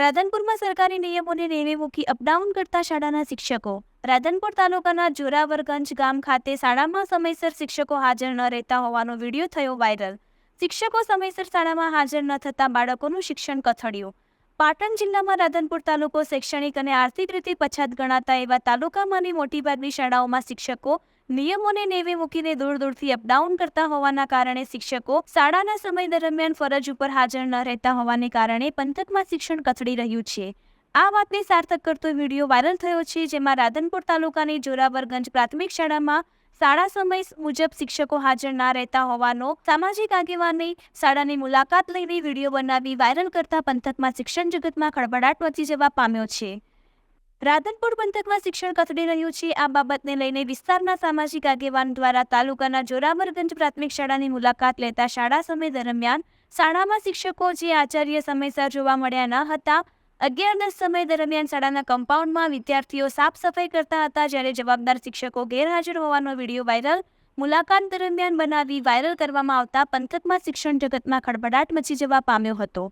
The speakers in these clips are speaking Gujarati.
રાધનપુરમાં સરકારી નિયમોને નેવે મૂકી અપડાઉન કરતા શાળાના શિક્ષકો. રાધનપુર તાલુકાના જોરાવરગંજ ગામ ખાતે શાળામાં સમયસર શિક્ષકો હાજર ન રહેતા હોવાનો વીડિયો થયો વાયરલ. શિક્ષકો સમયસર શાળામાં હાજર ન થતાં બાળકોનું શિક્ષણ કથળ્યું. પાટણ જિલ્લામાં રાધનપુર તાલુકો શૈક્ષણિક અને આર્થિક રીતે પછાત ગણાતા એવા તાલુકામાંની મોટીભાગની શાળાઓમાં શિક્ષકો નિયમોને નેવે મૂકીને દૂર દૂરથી અપડાઉન કરતા હોવાના કારણે શિક્ષકો શાળાના સમય દરમિયાન ફરજ ઉપર હાજર ન રહેતા હોવાને કારણે પંથકમાં શિક્ષણ કથળી રહ્યું છે. આ વાતને સાર્થક કરતો વીડિયો વાયરલ થયો છે, જેમાં રાધનપુર તાલુકાની જોરાવરગંજ પ્રાથમિક શાળામાં શાળા સમય મુજબ શિક્ષકો હાજર ના રહેતા હોવાનો સામાજિક આગેવાને શાળાની મુલાકાત લઈને વીડિયો બનાવી વાયરલ કરતા પંથકમાં શિક્ષણ જગતમાં ખળભળાટ મચી જવા પામ્યો છે. રાધનપુર પંથકમાં શિક્ષણ કથળી રહ્યું છે. આ બાબતને લઈને વિસ્તારના સામાજિક આગેવાન દ્વારા તાલુકાના જોરાવરગંજ પ્રાથમિક શાળાની મુલાકાત લેતા શાળા સમય દરમિયાન શાળામાં શિક્ષકો જે આચાર્ય સમયસર જોવા મળ્યા ન હતા અગિયાર દસ સમય દરમિયાન શાળાના કમ્પાઉન્ડમાં વિદ્યાર્થીઓ સાફ સફાઈ કરતા હતા જ્યારે જવાબદાર શિક્ષકો ગેરહાજર હોવાનો વીડિયો વાયરલ. મુલાકાત દરમિયાન બનાવી વાયરલ કરવામાં આવતા પંથકમાં શિક્ષણ જગતમાં ખળભળાટ મચી જવા પામ્યો હતો.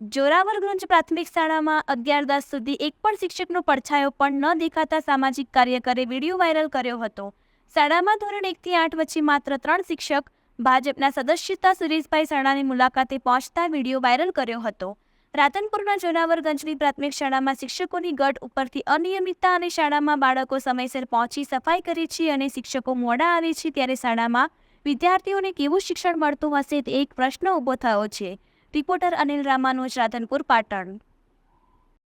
જોરાવરગંજ પ્રાથમિક શાળામાં અગિયાર દસ સુધી એક પણ શિક્ષકનો પડછાયો પણ ન દેખાતા સામાજિક કાર્યકરે વીડિયો વાયરલ કર્યો હતો. શાળામાં ધોરણ એકથી આઠ વચ્ચે માત્ર ત્રણ શિક્ષક, ભાજપના સદસ્યતા સુરેશભાઈ શાળાની મુલાકાતે પહોંચતા વીડિયો વાયરલ કર્યો હતો. રાધનપુરના જોનાવરગંજની પ્રાથમિક શાળામાં શિક્ષકોની ગઢ ઉપરથી અનિયમિતતા અને શાળામાં બાળકો સમયસર પહોંચી સફાઈ કરે છે અને શિક્ષકો મોડા આવે છે ત્યારે શાળામાં વિદ્યાર્થીઓને કેવું શિક્ષણ મળતું હશે તે એક પ્રશ્ન ઊભો થયો છે. રિપોર્ટર અનિલ રામાનુજ રાધનપુર પાટણ.